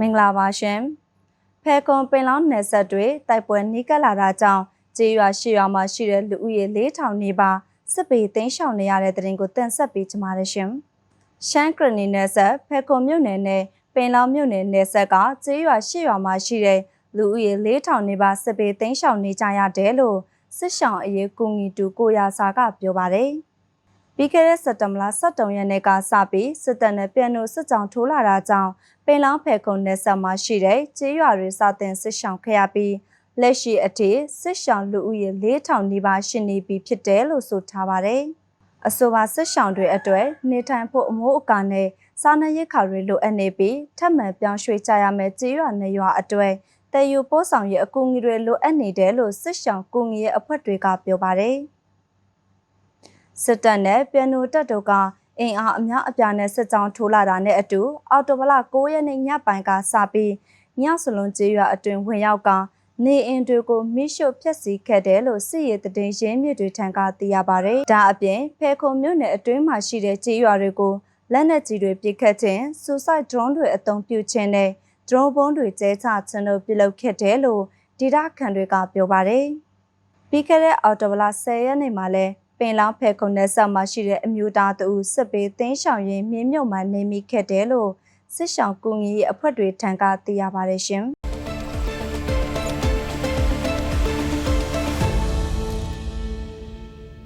မင်္ဂလာပါရှင်ဖဲကွန်ပင်လောင်းနယ်ဆက်တွေတိုက်ပွဲနီးကပ်လာတာကြောင့်ကြေးရွာရှိရွာမှာရှိတဲ့လူဦးရေ4000နီးပါးစစ်ပေသိမ်းရှောင်နေရတဲ့တဲ့ရင်ကိုတင်ဆက်ပေးကြပါရရှင်ရှမ်းကရနီနယ်ဆက်ဖဲကွန်မြို့နယ်နဲ့ပင်လောင်းမြို့နယ်နယ်ဆက်ကကြေးရွာရှိရွာမှာရှိတဲ့လူဦးရေ4000နီးပါးစစ်ပေသိမ်းရှောင်နေကြရတယ်လို့စစ်ဆောင်အရေးကူညီတူကိုရာစာကပြောပါတယ် ပြီးခဲ့တဲ့စက်တဘာလ17ရက်နေ့ကစပြီးစစ်တပ်နဲ့ပြန်လို့စစ်ကြောင်ထိုးလာတာကြောင့်ပင်လောင်းဖဲခုံနယ်ဆက်မှာရှိတဲ့ကျေးရွာတွေစတင်စစ်ဆောင်ခဲ့ရပြီးလက်ရှိအထိစစ်ဆောင်လူဦးရေ4000နီးပါးရှိနေပြီဖြစ်တယ်လို့ဆိုထားပါတယ်။အဆိုပါစစ်ဆောင်တွေအတွက်နေထိုင်ဖို့အမိုးအကာနဲ့စားနပ်ရိက္ခာတွေလိုအပ်နေပြီးထပ်မံပြောင်းရွှေ့ကြရမယ့်ကျေးရွာနေရွာအတွက်တည်ယူပို့ဆောင်ရေးအကူအညီတွေလိုအပ်နေတယ်လို့စစ်ဆောင်ကူညီရေးအဖွဲ့တွေကပြောပါတယ်။ စစ်တပ်နဲ့ပြန်နိုတပ်တို့ကအင်အားအများအပြားနဲ့စစ်ကြောင်းထိုးလာတာနဲ့အတူအော်တိုဘလ9ရက်နေ့ညပိုင်းကစပြီးညစလုံးကျေးရွာအတွင်ဝင်ရောက်ကနေအင်တွေကိုမိရှုဖျက်ဆီးခဲ့တယ်လို့စစ်ရေးတည်င်းရင်းမြစ်တွေထံကသိရပါတယ်။ဒါအပြင်ဖဲခုံမြို့နယ်အတွင်းမှာရှိတဲ့ကျေးရွာတွေကိုလက်နက်ကြီးတွေပစ်ခတ်ခြင်းစူဆိုက်ဒရုန်းတွေအသုံးပြုခြင်းနဲ့ဒရုန်းဘုံးတွေကျဲချခြင်းတို့ပြုလုပ်ခဲ့တယ်လို့ဒေတာခန်တွေကပြောပါတယ်။ပြီးခဲ့တဲ့အော်တိုဘလ10ရက်နေ့မှာလဲ ပင်လောင်းဖဲခုံနယ်ဆက်မှာရှိတဲ့အမျိုးသားတဦးစစ်ပေးသိမ်းဆောင်ရင်းမြင်းမြုပ်မှနေမိခဲ့တယ်လို့စစ်ဆောင်ကူညီရေးအဖွဲ့တွေထံကသိရပါတယ်ရှင်